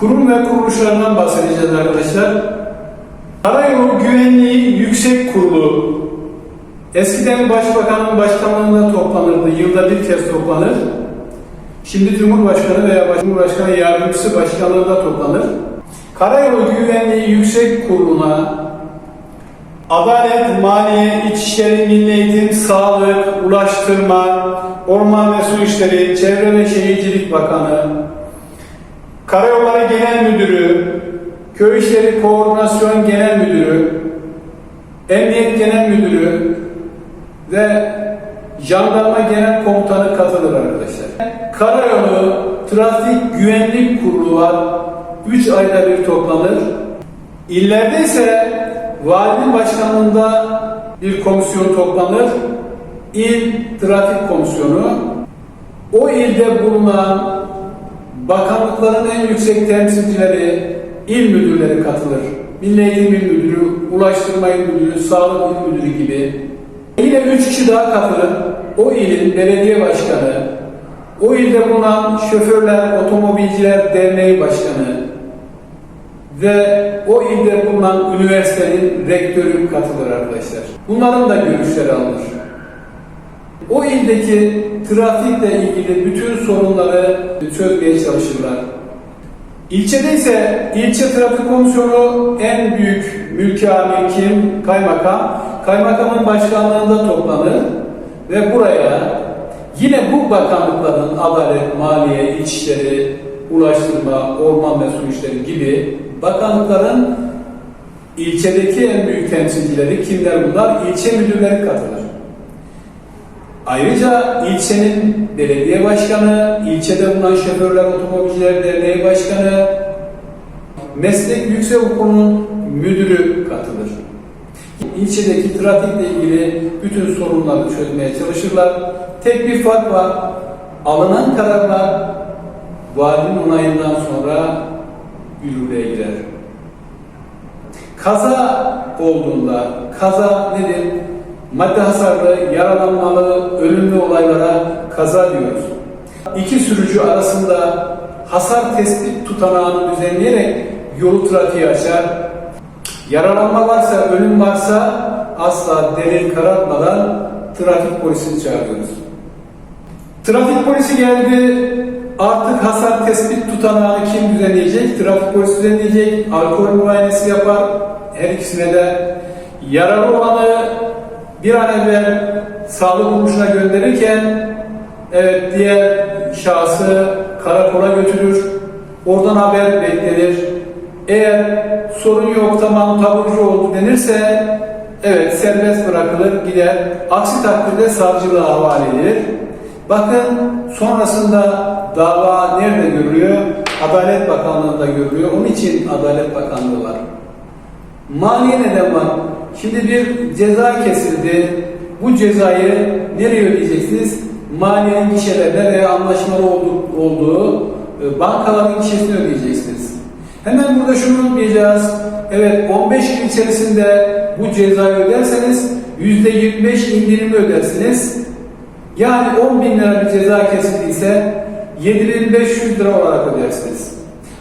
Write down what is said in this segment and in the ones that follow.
kurum ve kuruluşlarından bahsedeceğiz arkadaşlar. Karayolu Güvenliği Yüksek Kurulu eskiden Başbakanın başkanlığında toplanırdı. Yılda bir kez toplanır. Şimdi Cumhurbaşkanı veya Cumhurbaşkanı Yardımcısı başkanlığında toplanır. Karayolu Güvenliği Yüksek Kurulu'na Adalet, Maliye, İçişleri, Milli Eğitim, Sağlık, Ulaştırma, Orman ve Su İşleri, Çevre ve Şehircilik Bakanı, Karayolları Genel Müdürü, Köy İşleri Koordinasyon Genel Müdürü, Emniyet Genel Müdürü ve Jandarma Genel Komutanı katılır arkadaşlar. Karayolu Trafik Güvenlik Kurulu var. 3 ayda bir toplanır. İllerde ise valinin başkanlığında bir komisyon toplanır. İl Trafik Komisyonu. O ilde bulunan bakanlıkların en yüksek temsilcileri, il müdürleri katılır. Milli Eğitim İl Müdürü, Ulaştırma İl Müdürü, Sağlık İl Müdürü gibi. Yine üç kişi daha katılır. O ilin belediye başkanı, o ilde bulunan şoförler, otomobilciler derneği başkanı ve o ilde bulunan üniversitenin rektörü katılır arkadaşlar. Bunların da görüşleri alınır. O ildeki trafikle ilgili bütün sorunları çözmeye çalışırlar. İlçede ise ilçe trafik komisyonu en büyük mülki kim? Kaymakam. Kaymakamın başkanlığında toplanır ve buraya yine bu bakanlıkların adalet, maliye, içişleri, ulaştırma, orman ve su işleri gibi bakanlıkların ilçedeki en büyük temsilcileri kimler bunlar? İlçe müdürleri katılır. Ayrıca ilçenin belediye başkanı, ilçede bulunan şoförler otomobilciler derneği başkanı, meslek yüksek okulunun müdürü katılır. İlçedeki trafikle ilgili bütün sorunları çözmeye çalışırlar. Tek bir fark var. Alınan kararlar valinin onayından sonra yürürlüğe girer. Kaza olduğunda, kaza nedir? Madde hasarlı, yaralanmalı, ölümlü olaylara kaza diyoruz. İki sürücü arasında hasar tespit tutanağını düzenleyerek yolu trafiğe açar. Yaralanma varsa, ölüm varsa asla delil karartmadan trafik polisini çağırıyoruz. Trafik polisi geldi, artık hasar tespit tutanağını kim düzenleyecek? Trafik polisi düzenleyecek, alkol muayenesi yapar, her ikisine de yaralı olanı bir an evvel sağlık kuruluşuna gönderirken evet diğer şahsı karakola götürür. Oradan haber beklenir. Eğer sorun yok tamam taburcu oldu denirse evet serbest bırakılır gider. Aksi takdirde savcılığa havale edilir. Bakın sonrasında dava nerede görülüyor? Adalet Bakanlığı'nda görülüyor. Onun için Adalet Bakanlığı var. Maliye neden var? Şimdi bir ceza kesildi. Bu cezayı nereye ödeyeceksiniz? Maliyenin gişelerine veya anlaşmalı olduğu, olduğu e, bankaların gişesine ödeyeceksiniz. Hemen burada şunu diyeceğiz. Evet 15 gün içerisinde bu cezayı öderseniz %25 indirimli ödersiniz. Yani 10 bin lira bir ceza kesildiyse 7500 lira olarak ödersiniz.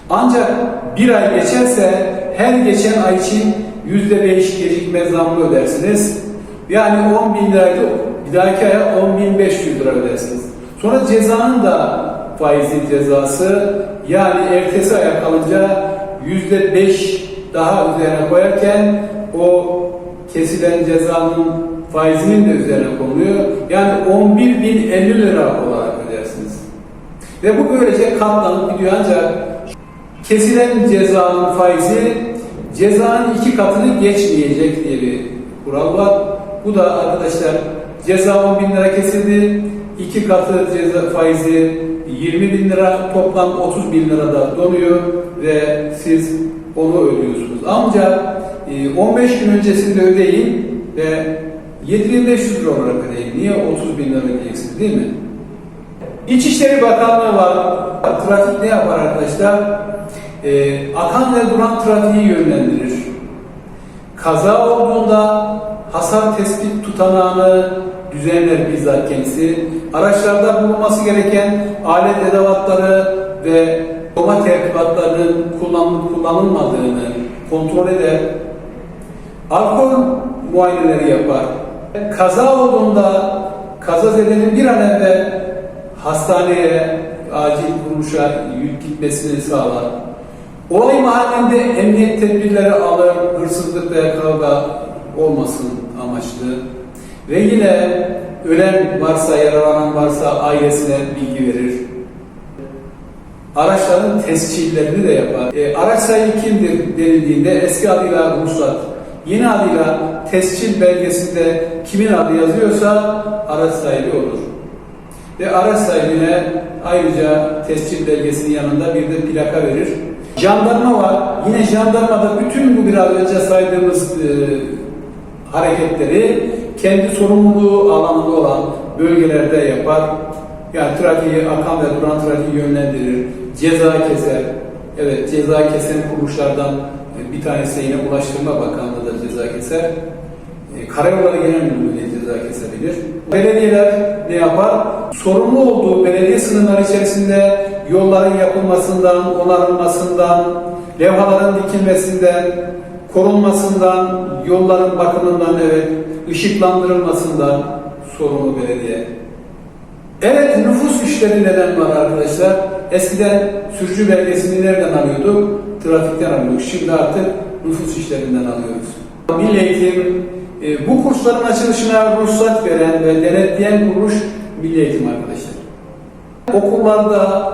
Ancak bir ay geçerse her geçen ay için yüzde beş gecikme zammı ödersiniz. Yani 10 bin liraydı bir dahaki aya 10 bin 500 lira ödersiniz. Sonra cezanın da faizi cezası yani ertesi aya kalınca yüzde beş daha üzerine koyarken o kesilen cezanın faizinin de üzerine konuluyor. Yani 11 bin 50 lira olarak ödersiniz. Ve bu böylece katlanıp gidiyor ancak kesilen cezanın faizi cezanın iki katını geçmeyecek diye bir kural var. Bu da arkadaşlar ceza 10 bin lira kesildi. iki katı ceza faizi 20 bin lira toplam 30 bin lira da donuyor ve siz onu ödüyorsunuz. Ancak 15 gün öncesinde ödeyin ve 7500 lira olarak ödeyin. Niye 30 bin lira ödeyeceksiniz değil mi? İçişleri Bakanlığı var. Trafik ne yapar arkadaşlar? Ee, akan ve duran trafiği yönlendirir. Kaza olduğunda hasar tespit tutanağını düzenler bizzat kendisi. Araçlarda bulunması gereken alet edevatları ve Doma tertibatlarının kullanılıp kullanılmadığını kontrol eder. Alkol muayeneleri yapar. Kaza olduğunda kazazedenin bir an evvel hastaneye, acil kuruluşa yük gitmesini sağlar. Olay mahallinde emniyet tedbirleri alır, hırsızlık ve kavga olmasın amaçlı. Ve yine ölen varsa, yaralanan varsa ailesine bilgi verir. Araçların tescillerini de yapar. E, araç sahibi kimdir denildiğinde eski adıyla ruhsat, yeni adıyla tescil belgesinde kimin adı yazıyorsa araç sahibi olur. Ve araç sahibine ayrıca tescil belgesinin yanında bir de plaka verir. Jandarma var. Yine jandarmada bütün bu biraz önce saydığımız e, hareketleri kendi sorumluluğu alanında olan bölgelerde yapar. Yani trafiği, akan ve duran trafiği yönlendirir, ceza keser. Evet, ceza kesen kuruluşlardan e, bir tanesi yine Ulaştırma Bakanlığı da ceza keser. E, Karayolları Genel Müdürlüğü ceza kesebilir. Belediyeler ne yapar? Sorumlu olduğu belediye sınırları içerisinde yolların yapılmasından, onarılmasından, levhaların dikilmesinden, korunmasından, yolların bakımından, evet, ışıklandırılmasından sorumlu belediye. Evet, nüfus işleri neden var arkadaşlar? Eskiden sürücü belgesini nereden alıyorduk? Trafikten alıyorduk. Şimdi artık nüfus işlerinden alıyoruz. Milli Eğitim, e, bu kursların açılışına ruhsat veren ve denetleyen kuruluş Milli Eğitim arkadaşlar. Okullarda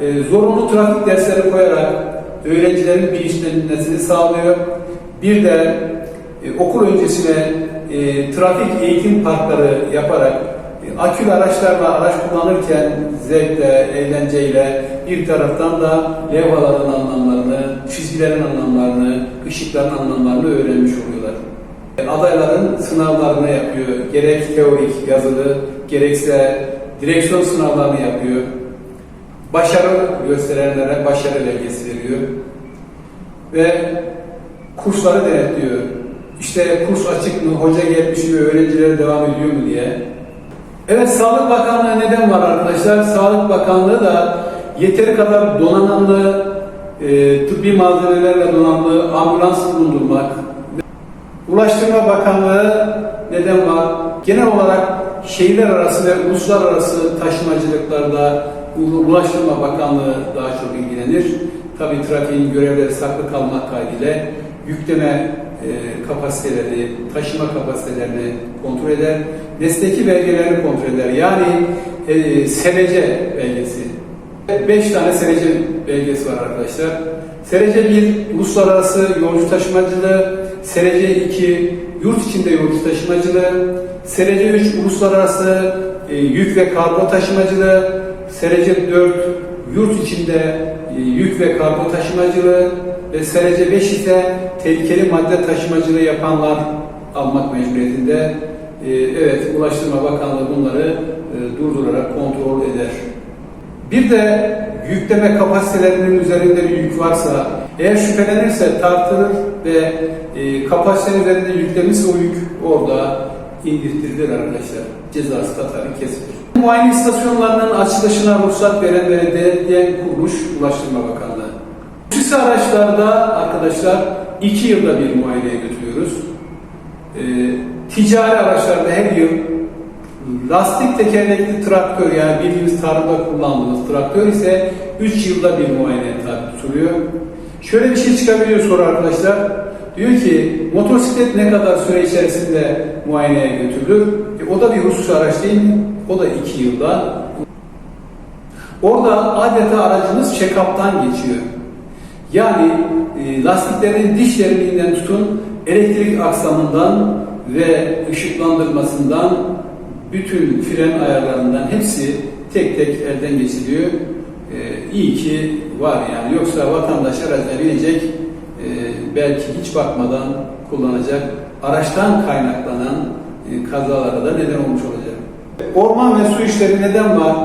e, zorunlu trafik dersleri koyarak öğrencilerin bilinçlenmesini sağlıyor. Bir de e, okul öncesine e, trafik eğitim parkları yaparak e, akülü araçlarla araç kullanırken zevkle, eğlenceyle bir taraftan da levhaların anlamlarını, çizgilerin anlamlarını, ışıkların anlamlarını öğrenmiş oluyorlar. E, Adayların sınavlarını yapıyor. Gerek teorik, yazılı, gerekse direksiyon sınavlarını yapıyor. Başarı gösterenlere başarı belgesi veriyor. Ve kursları denetliyor. İşte kurs açık mı, hoca gelmiş mi, öğrencilere devam ediyor mu diye. Evet, Sağlık Bakanlığı neden var arkadaşlar? Sağlık Bakanlığı da yeteri kadar donanımlı, e, tıbbi malzemelerle donanımlı ambulans bulundurmak. Ulaştırma Bakanlığı neden var? Genel olarak şehirler arası ve uluslararası taşımacılıklarda Ulaştırma Bakanlığı daha çok ilgilenir. Tabii trafiğin görevleri saklı kalmak kaydıyla yükleme e, kapasiteleri, taşıma kapasitelerini kontrol eder. Mesleki belgelerini kontrol eder. Yani e, SRC belgesi. Beş tane SRC belgesi var arkadaşlar. SRC 1 uluslararası yolcu taşımacılığı, SRC 2 yurt içinde yolcu taşımacılığı, SRC 3 uluslararası e, yük ve kargo taşımacılığı, SRC 4 yurt içinde e, yük ve kargo taşımacılığı ve SRC 5 ise tehlikeli madde taşımacılığı yapanlar almak mecburiyetinde. E, evet, Ulaştırma Bakanlığı bunları e, durdurarak kontrol eder. Bir de yükleme kapasitelerinin üzerinde bir yük varsa, eğer şüphelenirse tartılır ve e, kapasitenin üzerinde yüklemişse o yük orada indirtilir arkadaşlar. Cezası tatarı kesilir. Muayene istasyonlarının açılışına ruhsat veren ve denetleyen kuruluş Ulaştırma Bakanlığı. Hususi araçlarda arkadaşlar iki yılda bir muayeneye götürüyoruz. E, ticari araçlarda her yıl lastik tekerlekli traktör yani bildiğimiz tarımda kullandığımız traktör ise 3 yılda bir muayene tabi tutuluyor. Şöyle bir şey çıkabiliyor soru arkadaşlar. Diyor ki motosiklet ne kadar süre içerisinde muayeneye götürülür? E, o da bir hususi araç değil mi? O da 2 yılda. Orada adeta aracımız check-up'tan geçiyor. Yani e, lastiklerin diş derinliğinden tutun elektrik aksamından ve ışıklandırmasından bütün fren ayarlarından hepsi tek tek elden geçiliyor. Ee, iyi ki var yani. Yoksa vatandaş araca binecek, e, belki hiç bakmadan kullanacak, araçtan kaynaklanan e, kazalara da neden olmuş olacak. Orman ve su işleri neden var?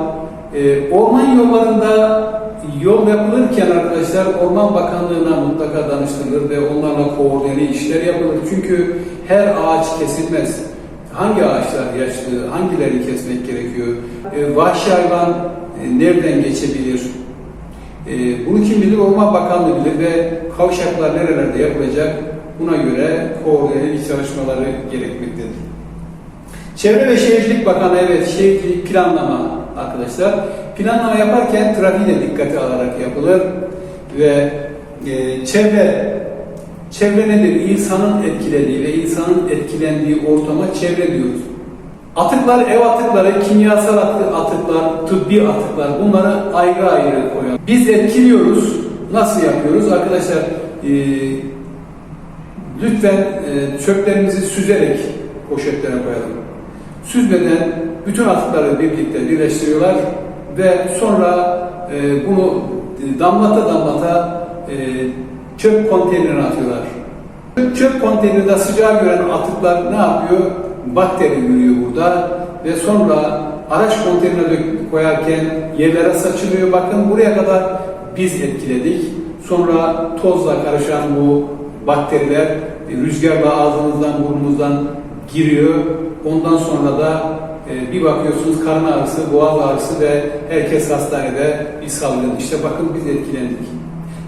E, orman yollarında yol yapılırken arkadaşlar Orman Bakanlığı'na mutlaka danıştırılır ve onlarla koordine işler yapılır. Çünkü her ağaç kesilmez. Hangi ağaçlar yaşlı, hangilerini kesmek gerekiyor? E, vahşi hayvan e, nereden geçebilir? E, bunu kim bilir? Orman Bakanlığı bilir ve kavşaklar nerelerde yapılacak buna göre koordineli çalışmaları gerekmektedir. Çevre ve Şehircilik Bakanı evet şehircilik planlama arkadaşlar. Planlama yaparken trafiği de dikkate alarak yapılır ve e, çevre çevre nedir? İnsanın etkilediği ve insanın etkilendiği ortama çevre diyoruz. Atıklar, ev atıkları, kimyasal atı- atıklar, tıbbi atıklar bunları ayrı ayrı koyalım. Biz etkiliyoruz. Nasıl yapıyoruz? Arkadaşlar e, lütfen e, çöplerimizi süzerek poşetlere koyalım. Süzmeden bütün atıkları birlikte birleştiriyorlar ve sonra e, bunu damlata damlata e, çöp konteynerine atıyorlar. Çöp konteynerinde sıcağı gören atıklar ne yapıyor? Bakteri yürüyor burada ve sonra araç konteynerine koyarken yerlere saçılıyor. Bakın buraya kadar biz etkiledik. Sonra tozla karışan bu bakteriler rüzgarla ağzınızdan burnunuzdan giriyor. Ondan sonra da e, bir bakıyorsunuz karın ağrısı, boğaz ağrısı ve herkes hastanede bir salgın. İşte bakın biz etkilendik.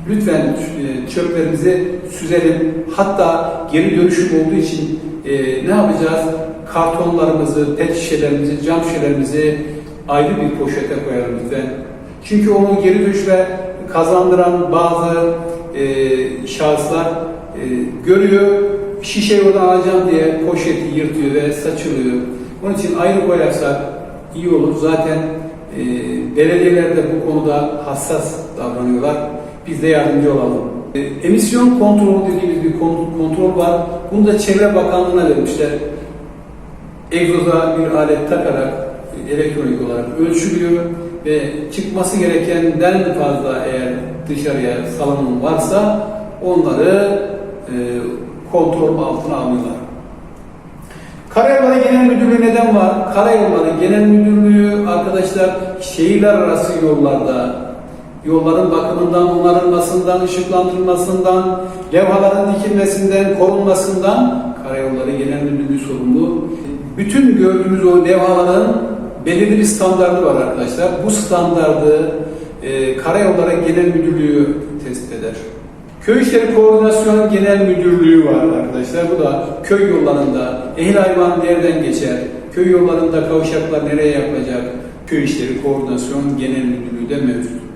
Lütfen e, çöplerimizi süzelim. Hatta geri dönüşüm olduğu için e, ne yapacağız? Kartonlarımızı, pet şişelerimizi, cam şişelerimizi ayrı bir poşete koyalım lütfen. Çünkü onu geri dönüşle kazandıran bazı e, şahıslar e, görüyor, şişeyi oradan alacağım diye poşeti yırtıyor ve saçılıyor. Onun için ayrı koyarsak iyi olur. Zaten e, belediyeler de bu konuda hassas davranıyorlar. Biz de yardımcı olalım. E, emisyon kontrolü dediğimiz bir kon- kontrol var. Bunu da Çevre Bakanlığı'na vermişler. Egzoza bir alet takarak e, elektronik olarak ölçülüyor ve çıkması gerekenden fazla eğer dışarıya salınım varsa onları e, kontrol altına alıyorlar. Karayolları Genel Müdürlüğü neden var? Karayolları Genel Müdürlüğü arkadaşlar şehirler arası yollarda yolların bakımından, onarılmasından, ışıklandırılmasından, levhaların dikilmesinden, korunmasından Karayolları Genel Müdürlüğü sorumlu. Bütün gördüğümüz o levhaların belirli bir standardı var arkadaşlar. Bu standardı e, Karayolları Genel Müdürlüğü tespit eder. Köy İşleri Koordinasyon Genel Müdürlüğü var arkadaşlar. Bu da köy yollarında ehil hayvan nereden geçer, köy yollarında kavşaklar nereye yapılacak, Köy İşleri Koordinasyon Genel Müdürlüğü de mevcut.